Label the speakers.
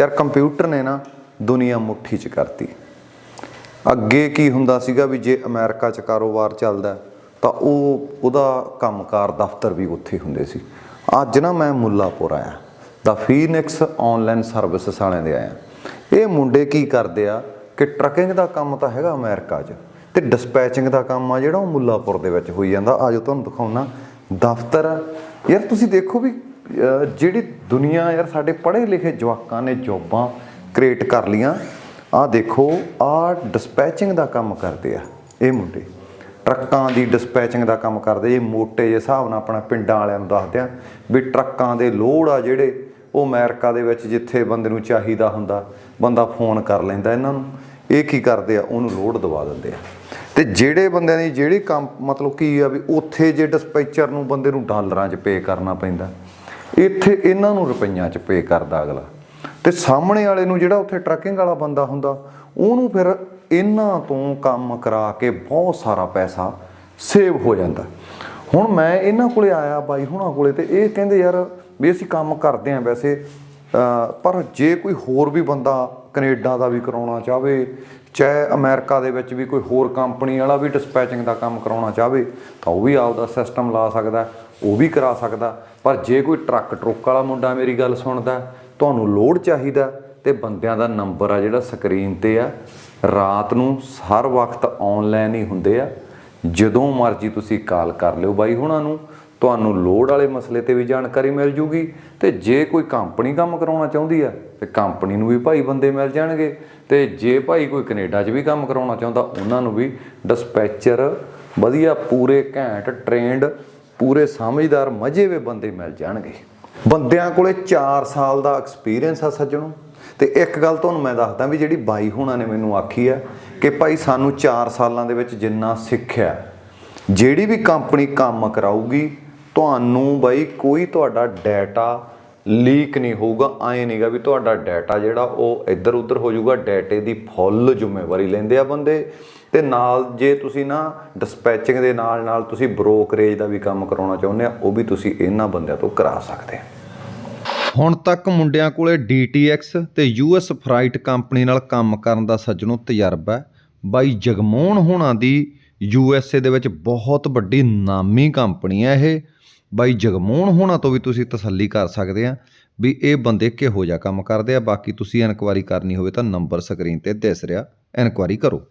Speaker 1: ਯਾਰ ਕੰਪਿਊਟਰ ਨੇ ਨਾ ਦੁਨੀਆ ਮੁੱਠੀ 'ਚ ਕਰਤੀ। ਅੱਗੇ ਕੀ ਹੁੰਦਾ ਸੀਗਾ ਵੀ ਜੇ ਅਮਰੀਕਾ 'ਚ ਕਾਰੋਬਾਰ ਚੱਲਦਾ, ਤਾਂ ਉਹ, ਉਹਦਾ ਕੰਮਕਾਰ ਦਫ਼ਤਰ ਵੀ ਉੱਥੇ ਹੁੰਦੇ ਸੀ। ਅੱਜ ਨਾ ਮੈਂ ਮੁੱਲਾਪੁਰ ਆਇਆ, ਦਾ ਫੀਨਿਕਸ ਆਨਲਾਈਨ ਸਰਵਿਸ ਵਾਲਿਆਂ ਦੇ ਆਇਆ। ਇਹ ਮੁੰਡੇ ਕੀ ਕਰਦੇ ਆ ਕਿ ਟਰੱਕਿੰਗ ਦਾ ਕੰਮ ਤਾਂ ਹੈਗਾ ਅਮਰੀਕਾ 'ਚ, ਤੇ ਡਿਸਪੈਚਿੰਗ ਦਾ ਕੰਮ ਆ ਜਿਹੜਾ ਉਹ ਮੁੱਲਾਪੁਰ ਦੇ ਵਿੱਚ ਹੋਈ ਜਾਂਦਾ। ਆਜੋ ਤੁਹਾਨੂੰ ਦਿਖਾਉਣਾ। ਦਫ਼ਤਰ ਆ। ਯਾਰ ਤੁਸੀਂ ਦੇਖੋ ਵੀ ਜਿਹੜੀ ਦੁਨੀਆ ਯਾਰ ਸਾਡੇ ਪੜ੍ਹੇ ਲਿਖੇ ਜਵਾਕਾਂ ਨੇ ਜੋਬਾਂ ਕ੍ਰੀਏਟ ਕਰ ਲੀਆਂ ਆਹ ਦੇਖੋ, ਆਹ ਡਿਸਪੈਚਿੰਗ ਦਾ ਕੰਮ ਕਰਦੇ ਆ ਇਹ ਮੁੰਡੇ। ਟਰੱਕਾਂ ਦੀ ਡਿਸਪੈਚਿੰਗ ਦਾ ਕੰਮ ਕਰਦੇ, ਇਹ ਮੋਟੇ ਜਿਹੇ ਹਿਸਾਬ ਨਾਲ ਆਪਣਾ ਪਿੰਡਾਂ ਵਾਲਿਆਂ ਨੂੰ ਦੱਸਦੇ ਆ ਵੀ ਟਰੱਕਾਂ ਦੇ ਲੋਡ ਆ ਜਿਹੜੇ ਉਹ ਅਮਰੀਕਾ ਦੇ ਵਿੱਚ ਜਿੱਥੇ ਬੰਦੇ ਨੂੰ ਚਾਹੀਦਾ ਹੁੰਦਾ, ਬੰਦਾ ਫੋਨ ਕਰ ਲੈਂਦਾ ਇਹਨਾਂ ਨੂੰ। ਇਹ ਕੀ ਕਰਦੇ ਆ? ਉਹਨੂੰ ਲੋਡ ਦਵਾ ਦਿੰਦੇ ਆ। ਤੇ ਜਿਹੜੇ ਬੰਦਿਆਂ ਦੀ ਜਿਹੜੀ ਕੰਮ ਮਤਲਬ ਕੀ ਆ ਵੀ ਉੱਥੇ ਜੇ ਡਿਸਪੈਚਰ ਨੂੰ ਬੰਦੇ ਨੂੰ ਡਾਲਰਾਂ 'ਚ ਪੇ ਕਰਨਾ ਪੈਂਦਾ ਇੱਥੇ ਇਹਨਾਂ ਨੂੰ ਰੁਪਈਆਂ 'ਚ ਪੇ ਕਰਦਾ ਅਗਲਾ। ਤੇ ਸਾਹਮਣੇ ਵਾਲੇ ਨੂੰ ਜਿਹੜਾ ਉੱਥੇ ਟਰੱਕਿੰਗ ਵਾਲਾ ਬੰਦਾ ਹੁੰਦਾ, ਉਹਨੂੰ ਫਿਰ ਇਹਨਾਂ ਤੋਂ ਕੰਮ ਕਰਾ ਕੇ ਬਹੁਤ ਸਾਰਾ ਪੈਸਾ ਸੇਵ ਹੋ ਜਾਂਦਾ। ਹੁਣ ਮੈਂ ਇਹਨਾਂ ਕੋਲੇ ਆਇਆ, ਬਾਈ ਹੁਣਾਂ ਕੋਲੇ, ਤੇ ਇਹ ਕਹਿੰਦੇ ਯਾਰ ਵੀ ਅਸੀਂ ਕੰਮ ਕਰਦੇ ਆਂ ਵੈਸੇ ਪਰ ਜੇ ਕੋਈ ਹੋਰ ਵੀ ਬੰਦਾ ਕੈਨੇਡਾ ਦਾ ਵੀ ਕਰਾਉਣਾ ਚਾਹਵੇ, ਚਾਹੇ ਅਮਰੀਕਾ ਦੇ ਵਿੱਚ ਵੀ ਕੋਈ ਹੋਰ ਕੰਪਨੀ ਵਾਲਾ ਵੀ ਡਿਸਪੈਚਿੰਗ ਦਾ ਕੰਮ ਕਰਾਉਣਾ ਚਾਹਵੇ, ਤਾਂ ਉਹ ਵੀ ਆਪਦਾ ਸਿਸਟਮ ਲਾ ਸਕਦਾ। ਉਹ ਵੀ ਕਰਾ ਸਕਦਾ। ਪਰ ਜੇ ਕੋਈ ਟਰੱਕ ਟਰੁੱਕ ਵਾਲਾ ਮੁੰਡਾ ਮੇਰੀ ਗੱਲ ਸੁਣਦਾ, ਤੁਹਾਨੂੰ ਲੋਡ ਚਾਹੀਦਾ ਤੇ ਬੰਦਿਆਂ ਦਾ ਨੰਬਰ ਆ ਜਿਹੜਾ ਸਕਰੀਨ ਤੇ ਆ। ਰਾਤ ਨੂੰ ਹਰ ਵਕਤ ਆਨਲਾਈਨ ਹੀ ਹੁੰਦੇ ਆ। ਜਦੋਂ ਮਰਜ਼ੀ ਤੁਸੀਂ ਕਾਲ ਕਰ ਲਿਓ ਬਾਈ ਹੁਣਾਂ ਨੂੰ। ਤੁਹਾਨੂੰ ਲੋਡ ਵਾਲੇ ਮਸਲੇ ਤੇ ਵੀ ਜਾਣਕਾਰੀ ਮਿਲ ਜੂਗੀ ਤੇ ਜੇ ਕੋਈ ਕੰਪਨੀ ਕੰਮ ਕਰਾਉਣਾ ਚਾਹੁੰਦੀ ਆ, ਤੇ ਕੰਪਨੀ ਨੂੰ ਵੀ ਭਾਈ ਬੰਦੇ ਮਿਲ ਜਾਣਗੇ। ਤੇ ਜੇ ਭਾਈ ਕੋਈ ਕੈਨੇਡਾ 'ਚ ਵੀ ਕੰਮ ਕਰਾਉਣਾ ਚਾਹੁੰਦਾ, ਉਹਨਾਂ ਨੂੰ ਵੀ ਡਿਸਪੈਚਰ ਵਧੀਆ, ਪੂਰੇ ਘੈਂਟ ਟ੍ਰੇਨਡ ਪੂਰੇ ਸਮਝਦਾਰ ਮਜੇਵੇ ਬੰਦੇ ਮਿਲ ਜਾਣਗੇ। ਬੰਦਿਆਂ ਕੋਲੇ 4 ਸਾਲ ਦਾ ਐਕਸਪੀਰੀਅੰਸ ਆ ਸੱਜਣੋ। ਤੇ ਇੱਕ ਗੱਲ ਤੁਹਾਨੂੰ ਮੈਂ ਦੱਸਦਾ ਵੀ ਜਿਹੜੀ ਬਾਈ ਹੋਣਾ ਨੇ ਮੈਨੂੰ ਆਖੀ ਆ ਕਿ ਭਾਈ ਸਾਨੂੰ 4 ਸਾਲਾਂ ਦੇ ਵਿੱਚ ਜਿੰਨਾ ਸਿੱਖਿਆ, ਜਿਹੜੀ ਵੀ ਕੰਪਨੀ ਕੰਮ ਕਰਾਊਗੀ, ਤੁਹਾਨੂੰ ਬਾਈ ਕੋਈ ਤੁਹਾਡਾ ਡਾਟਾ ਲੀਕ ਨਹੀਂ ਹੋਊਗਾ, ਐ ਨਹੀਂਗਾ ਵੀ ਤੁਹਾਡਾ ਡਾਟਾ ਜਿਹੜਾ ਉਹ ਇੱਧਰ ਉੱਧਰ ਹੋ ਜਾਊਗਾ ਡਾਟੇ ਦੀ ਫੁੱਲ ਜ਼ਿੰਮੇਵਾਰੀ ਲੈਂਦੇ ਆ ਬੰਦੇ। ਤੇ ਨਾਲ ਜੇ ਤੁਸੀਂ ਨਾ ਡਿਸਪੈਚਿੰਗ ਦੇ ਨਾਲ ਨਾਲ ਤੁਸੀਂ ਬ੍ਰੋਕਰੇਜ ਦਾ ਵੀ ਕੰਮ ਕਰਾਉਣਾ ਚਾਹੁੰਦੇ ਆ, ਉਹ ਵੀ ਤੁਸੀਂ ਇਹਨਾਂ ਬੰਦਿਆਂ ਤੋਂ ਕਰਾ ਸਕਦੇ ਆ। ਹੁਣ ਤੱਕ ਮੁੰਡਿਆਂ ਕੋਲੇ DTX ਤੇ US ਫਰਾਈਟ ਕੰਪਨੀ ਨਾਲ ਕੰਮ ਕਰਨ ਦਾ ਸੱਜਣੋ ਤਜਰਬਾ ਹੈ। ਬਾਈ ਜਗਮੋਹਨ ਹੋਣਾ ਦੀ USA ਦੇ ਵਿੱਚ ਬਹੁਤ ਵੱਡੀ ਨਾਮੀ ਕੰਪਨੀ ਹੈ ਇਹ। ਬਾਈ ਜਗਮੋਹਨ ਹੋਣਾ ਤੋਂ ਵੀ ਤੁਸੀਂ ਤਸੱਲੀ ਕਰ ਸਕਦੇ ਆ ਵੀ ਇਹ ਬੰਦੇ ਕਿਹੋ ਜਿਹਾ ਕੰਮ ਕਰਦੇ ਆ, ਬਾਕੀ ਤੁਸੀਂ ਇਨਕੁਆਰੀ ਕਰਨੀ ਹੋਵੇ ਤਾਂ ਨੰਬਰ ਸਕਰੀਨ ਤੇ ਦਿਸ ਰਿਹਾ, ਇਨਕੁਆਰੀ ਕਰੋ।